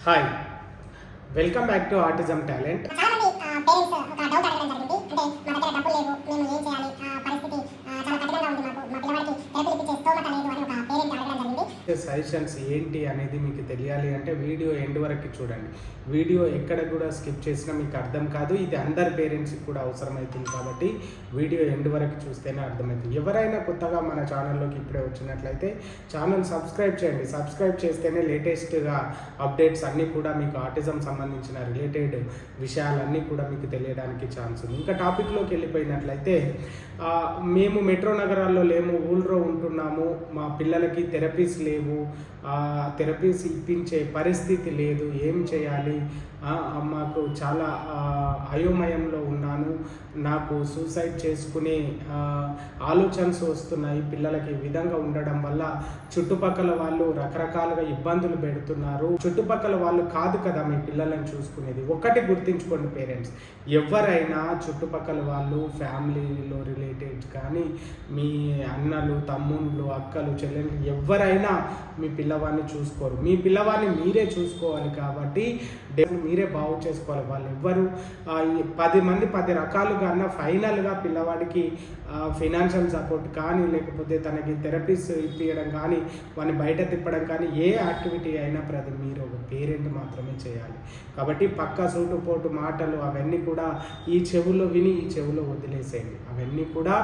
Hi welcome back to autism talent చాలా suggestions ఏంటి అనేది మీకు తెలియాలి అంటే వీడియో ఎండ్ వరకు చూడండి. వీడియో ఎక్కడ కూడా స్కిప్ చేసినా మీకు అర్థం కాదు. ఇది అందరి పేరెంట్స్కి కూడా అవసరమవుతుంది కాబట్టి వీడియో ఎండ్ వరకు చూస్తేనే అర్థమవుతుంది. ఎవరైనా కొత్తగా మన ఛానల్లోకి ఇప్పుడే వచ్చినట్లయితే ఛానల్ సబ్స్క్రైబ్ చేయండి. సబ్స్క్రైబ్ చేస్తేనే లేటెస్ట్గా అప్డేట్స్ అన్నీ కూడా మీకు ఆటిజం సంబంధించిన రిలేటెడ్ విషయాలన్నీ కూడా మీకు తెలియడానికి ఛాన్స్ ఉంది. ఇంకా టాపిక్లోకి వెళ్ళిపోయినట్లయితే మేము మెట్రో నగరాల్లో లేము ఊళ్ళో ఉంటున్నాము. మా పిల్లలకి థెరపీస్ లేవు. ఆ, థెరపీస్ ఇప్పించే పరిస్థితి లేదు. ఏం చేయాలి? మాకు చాలా అయోమయంలో ఉన్నాను. నాకు సూసైడ్ చేసుకునే ఆ, ఆలోచనస్ వస్తున్నాయి. పిల్లలకి విధంగా ఉండడం వల్ల చుట్టుపక్కల వాళ్ళు రకరకాలుగా ఇబ్బందులు పెడుతున్నారు. చుట్టుపక్కల వాళ్ళు కాదు కదా మీ పిల్లలను చూసుకునేది? ఒకటి గుర్తించుకోండి పేరెంట్స్. ఎవరైనా చుట్టుపక్కల వాళ్ళు ఫ్యామిలీలో రిలేటెడ్ కానీ మీ అన్నలు తమ్ముళ్ళు అక్కలు చెల్లెలు ఎవరైనా మీ పిల్లవాడిని చూసుకోరు. మీ పిల్లవాడిని మీరే చూసుకోవాలి కాబట్టి మీరే బాగు చేసుకోవాలి. వాళ్ళు ఎవ్వరు పది మంది పది రకాలుగా అన్న ఫైనల్గా పిల్లవాడికి ఫినాన్షియల్ సపోర్ట్ కానీ లేకపోతే తనకి థెరపీస్ ఇప్పించడం కానీ వాడిని బయట తిప్పడం కానీ ఏ యాక్టివిటీ అయినా ప్రతి మీరు ఒక పేరెంట్ మాత్రమే చేయాలి. కాబట్టి పక్క సూటుపోటు మాటలు అవన్నీ కూడా ఈ చెవులో విని ఈ చెవులో వదిలేసేయండి. అవన్నీ కూడా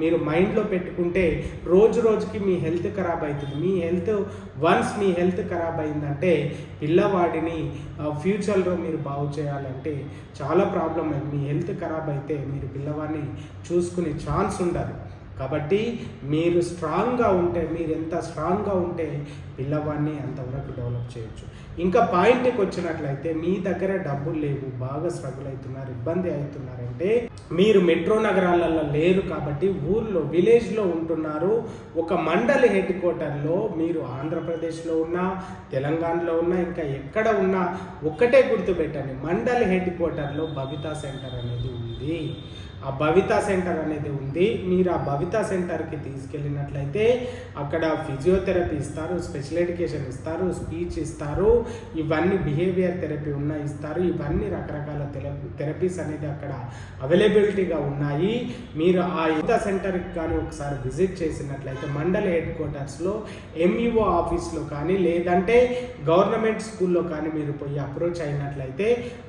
మీరు మైండ్లో పెట్టుకుంటే రోజు రోజుకి మీ హెల్త్ ఖరాబ్ అవుతుంది. మీ హెల్త్ వన్స్ మీ హెల్త్ ఖరాబ్ అయిందంటే పిల్లవాడిని ఫ్యూచర్లో మీరు బాగు చేయాలంటే చాలా ప్రాబ్లం అయింది మీ హెల్త్ ఖరాబ్ అయితే మీరు పిల్లవాడిని చూసుకునే ఛాన్స్ ఉండదు కాబట్టి మీరు స్ట్రాంగ్గా ఉంటే మీరు ఎంత స్ట్రాంగ్గా ఉంటే పిల్లవాడిని అంతవరకు డెవలప్ చేయొచ్చు. ఇంకా పాయింట్కి వచ్చినట్లయితే మీ దగ్గర డబ్బులు లేవు బాగా స్ట్రగుల్ అవుతున్నారు ఇబ్బంది అవుతున్నారంటే మీరు మెట్రో నగరాలలో లేరు కాబట్టి ఊర్లో విలేజ్లో ఉంటున్నారు. ఒక మండలి హెడ్ క్వార్టర్లో మీరు ఆంధ్రప్రదేశ్లో ఉన్నా తెలంగాణలో ఉన్నా ఇంకా ఎక్కడ ఉన్నా ఒక్కటే గుర్తుపెట్టండి మండలి హెడ్ క్వార్టర్లో బబితా సెంటర్ అనేది ఉంది. ఆ భవిత సెంటర్ అనేది ఉంది. మీరు ఆ భవిత సెంటర్కి తీసుకెళ్ళినట్లయితే అక్కడ ఫిజియోథెరపీ ఇస్తారు స్పెషల్ ఎడ్యుకేషన్ ఇస్తారు స్పీచ్ ఇస్తారు ఇవన్నీ బిహేవియర్ థెరపీ ఉన్న ఇస్తారు. ఇవన్నీ రకరకాల థెరపీస్ అనేది అక్కడ అవైలబిలిటీగా ఉన్నాయి. మీరు ఆ యువత సెంటర్కి కానీ ఒకసారి విజిట్ చేసినట్లయితే మండల హెడ్ క్వార్టర్స్లో ఎంఈఓ ఆఫీస్లో కానీ లేదంటే గవర్నమెంట్ స్కూల్లో కానీ మీరు పోయి అప్రోచ్ అయినట్లయితే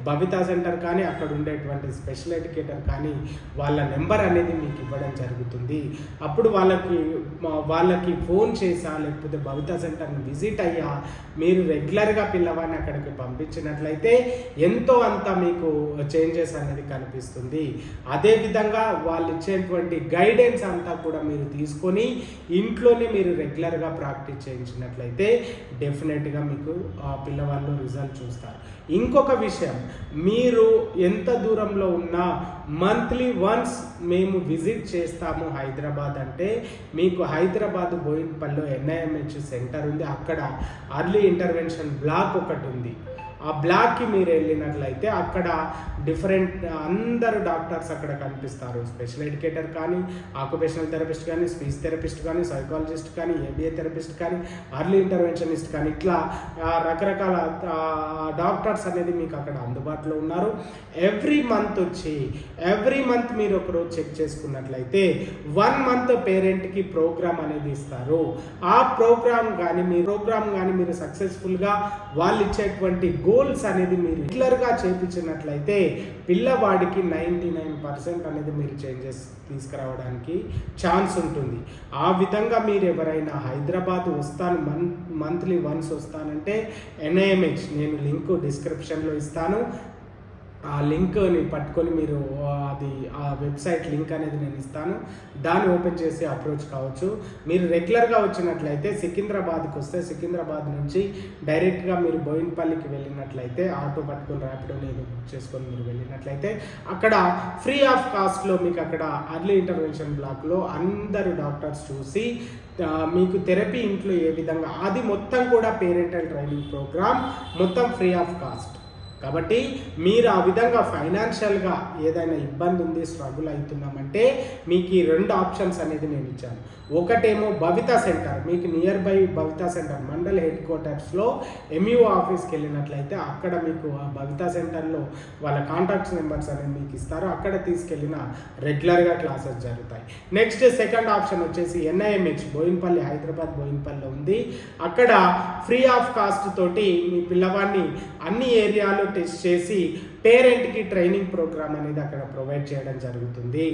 భవిత సెంటర్ కానీ అక్కడ ఉండేటువంటి స్పెషల్ ఎడ్యుకేటర్ కానీ వాళ్ళ నెంబర్ అనేది మీకు ఇవ్వడం జరుగుతుంది. అప్పుడు వాళ్ళకి వాళ్ళకి ఫోన్ చేసా లేకపోతే భవిత సెంటర్ని విజిట్ అయ్యా మీరు రెగ్యులర్గా పిల్లవాడిని అక్కడికి పంపించినట్లయితే ఎంతో అంత మీకు చేంజెస్ అనేది కనిపిస్తుంది. అదేవిధంగా వాళ్ళు ఇచ్చేటువంటి గైడెన్స్ అంతా కూడా మీరు తీసుకొని ఇంట్లోనే మీరు రెగ్యులర్గా ప్రాక్టీస్ చేయించినట్లయితే డెఫినెట్గా మీకు ఆ పిల్లవాళ్ళు రిజల్ట్ చూస్తారు. ఇంకొక విషయం మీరు ఎంత దూరంలో ఉన్నా మంత్లీ వన్స్ మేము విజిట్ చేస్తాము హైదరాబాద్ అంటే మీకు హైదరాబాద్ బోయిన్పల్లిలో ఎన్ఐఎంహెచ్ సెంటర్ ఉంది అక్కడ అర్లీ ఇంటర్వెన్షన్ బ్లాక్ ఒకటి ఉంది. ఆ బ్లాక్కి మీరు వెళ్ళినట్లయితే అక్కడ డిఫరెంట్ అందరు డాక్టర్స్ అక్కడ కనిపిస్తారు. స్పెషల్ ఎడ్యుకేటర్ కానీ ఆక్యుపేషనల్ థెరపిస్ట్ కానీ స్పీచ్ థెరపిస్ట్ కానీ సైకాలజిస్ట్ కానీ ఏబిఏ థెరపిస్ట్ కానీ అర్లీ ఇంటర్వెన్షనిస్ట్ కానీ ఇట్లా రకరకాల డాక్టర్స్ అనేది మీకు అక్కడ అందుబాటులో ఉన్నారు. ఎవ్రీ మంత్ వచ్చి ఎవ్రీ మంత్ మీరు ఒకరోజు చెక్ చేసుకున్నట్లయితే వన్ మంత్ పేరెంట్కి ప్రోగ్రామ్ అనేది ఇస్తారు. ఆ ప్రోగ్రామ్ కానీ మీ ప్రోగ్రామ్ కానీ మీరు సక్సెస్ఫుల్గా వాళ్ళు ఇచ్చేటువంటి గోల్స్ అనేది మీరు రెగ్యులర్గా చేయించినట్లయితే పిల్లవాడికి నైంటీ నైన్ పర్సెంట్ అనేది మీరు చేంజెస్ తీసుకురావడానికి ఛాన్స్ ఉంటుంది. ఆ విధంగా మీరు ఎవరైనా హైదరాబాద్ వస్తాను మన్ మంత్లీ వన్స్ వస్తానంటే ఎన్ఐఎంహెచ్ నేను లింక్ డిస్క్రిప్షన్లో ఇస్తాను. ఆ లింక్ని పట్టుకొని మీరు అది ఆ వెబ్సైట్ లింక్ అనేది నేను ఇస్తాను. దాన్ని ఓపెన్ చేసి అప్రోచ్ కావచ్చు. మీరు రెగ్యులర్గా వచ్చినట్లయితే సికింద్రాబాద్కి వస్తే సికింద్రాబాద్ నుంచి డైరెక్ట్గా మీరు బోయిన్పల్లికి వెళ్ళినట్లయితే ఆటో పట్టుకొని ర్యాపిడో నేను బుక్ చేసుకొని మీరు వెళ్ళినట్లయితే అక్కడ ఫ్రీ ఆఫ్ కాస్ట్లో మీకు అక్కడ అర్లీ ఇంటర్వెన్షన్ బ్లాక్లో అందరు డాక్టర్స్ చూసి మీకు థెరపీ ఇంట్లో ఏ విధంగా అది మొత్తం కూడా పేరెంటల్ ట్రైనింగ్ ప్రోగ్రామ్ మొత్తం ఫ్రీ ఆఫ్ కాస్ట్. కాబట్టి మీరు ఆ విధంగా ఫైనాన్షియల్గా ఏదైనా ఇబ్బంది ఉంది స్ట్రగుల్ అవుతున్నామంటే మీకు ఈ రెండు ఆప్షన్స్ అనేది నేను ఇచ్చాను. ఒకటేమో భవిత సెంటర్. మీకు nearby Bhavita centre mandal head క్వార్టర్స్లో ఎంఈఓ ఆఫీస్కి వెళ్ళినట్లయితే అక్కడ మీకు ఆ భవిత సెంటర్లో వాళ్ళ కాంటాక్ట్స్ నెంబర్స్ అనేది మీకు ఇస్తారు. అక్కడ తీసుకెళ్ళిన రెగ్యులర్గా క్లాసెస్ జరుగుతాయి. నెక్స్ట్ సెకండ్ ఆప్షన్ వచ్చేసి ఎన్ఐఎంహెచ్ బోయిన్పల్లి హైదరాబాద్ బోయిన్పల్లిలో ఉంది. అక్కడ ఫ్రీ ఆఫ్ కాస్ట్ తోటి మీ పిల్లవాడిని అన్ని ఏరియాలు టెస్ట్ చేసి పేరెంట్కి ట్రైనింగ్ ప్రోగ్రామ్ అనేది అక్కడ ప్రొవైడ్ చేయడం జరుగుతుంది.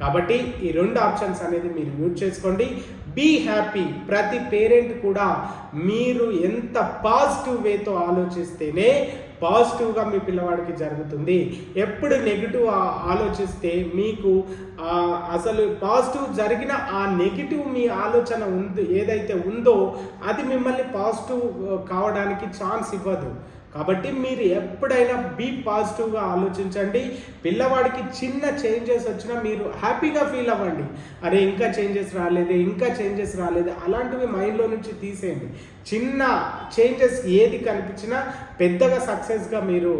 కాబట్టి ఈ రెండు ఆప్షన్స్ అనేది మీరు యూజ్ చేసుకోండి. Be happy. ప్రతి పేరెంట్ కూడా మీరు ఎంత పాజిటివ్ వేతో ఆలోచిస్తేనే పాజిటివ్గా మీ పిల్లవాడికి జరుగుతుంది. ఎప్పుడు నెగిటివ్ ఆలోచిస్తే మీకు అసలు పాజిటివ్ జరిగిన ఆ నెగిటివ్ మీ ఆలోచన ఉంది ఏదైతే ఉందో అది మిమ్మల్ని పాజిటివ్ కావడానికి ఛాన్స్ ఇవ్వదు. కాబట్టి మీరు ఎప్పుడైనా బీ పాజిటివ్గా ఆలోచించండి. పిల్లవాడికి చిన్న చేంజెస్ వచ్చినా మీరు హ్యాపీగా ఫీల్ అవ్వండి. అరే ఇంకా చేంజెస్ రాలేదు ఇంకా చేంజెస్ రాలేదు అలాంటివి మైండ్లో నుంచి తీసేయండి. చిన్న చేంజెస్ ఏది కనిపించినా పెద్దగా సక్సెస్గా మీరు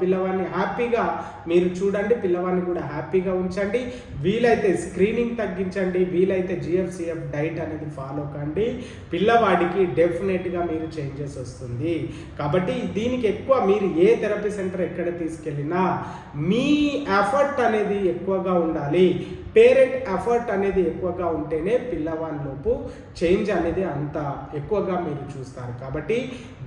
పిల్లవాడిని హ్యాపీగా మీరు చూడండి. పిల్లవాడిని కూడా హ్యాపీగా ఉంచండి. వీలైతే స్క్రీనింగ్ తగ్గించండి. వీలైతే జిఎఫ్సిఎఫ్ డైట్ అనేది ఫాలో కండి. పిల్లవాడికి డెఫినెట్గా మీరు చేంజెస్ వస్తుంది. కాబట్టి దీని దీనికి ఎక్కువ మీరు ఏ థెరపీ సెంటర్ ఎక్కడ తీసుకెళ్ళినా మీ ఎఫర్ట్ అనేది ఎక్కువగా ఉండాలి. పేరెంట్ ఎఫర్ట్ అనేది ఎక్కువగా ఉంటేనే పిల్లవానిలోపు చేంజ్ అనేది అంత ఎక్కువగా మీరు చూస్తారు. కాబట్టి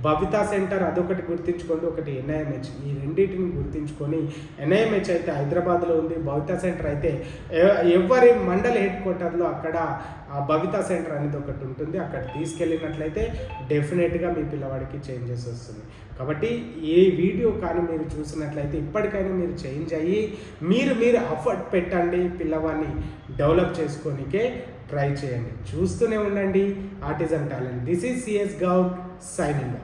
భవిత సెంటర్ అదొకటి గుర్తించుకోండి ఒకటి ఎన్ఐఎంహెచ్. ఈ రెండింటిని గుర్తించుకొని ఎన్ఐఎంహెచ్ అయితే హైదరాబాద్లో ఉంది భవిత సెంటర్ అయితే ఎవరి మండల హెడ్ క్వార్టర్లో అక్కడ ఆ భవితా సెంటర్ అనేది ఒకటి ఉంటుంది. అక్కడ తీసుకెళ్ళినట్లయితే డెఫినెట్గా మీ పిల్లవాడికి చేంజెస్ వస్తుంది. కాబట్టి ఏ వీడియో కానీ మీరు చూసినట్లయితే ఇప్పటికైనా మీరు చేంజ్ అయ్యి మీరు మీరు అఫర్ట్ పెట్టండి పిల్లవాడిని డెవలప్ చేసుకోనికే ట్రై చేయండి. చూస్తూనే ఉండండి autism talent. This is CS Goud signing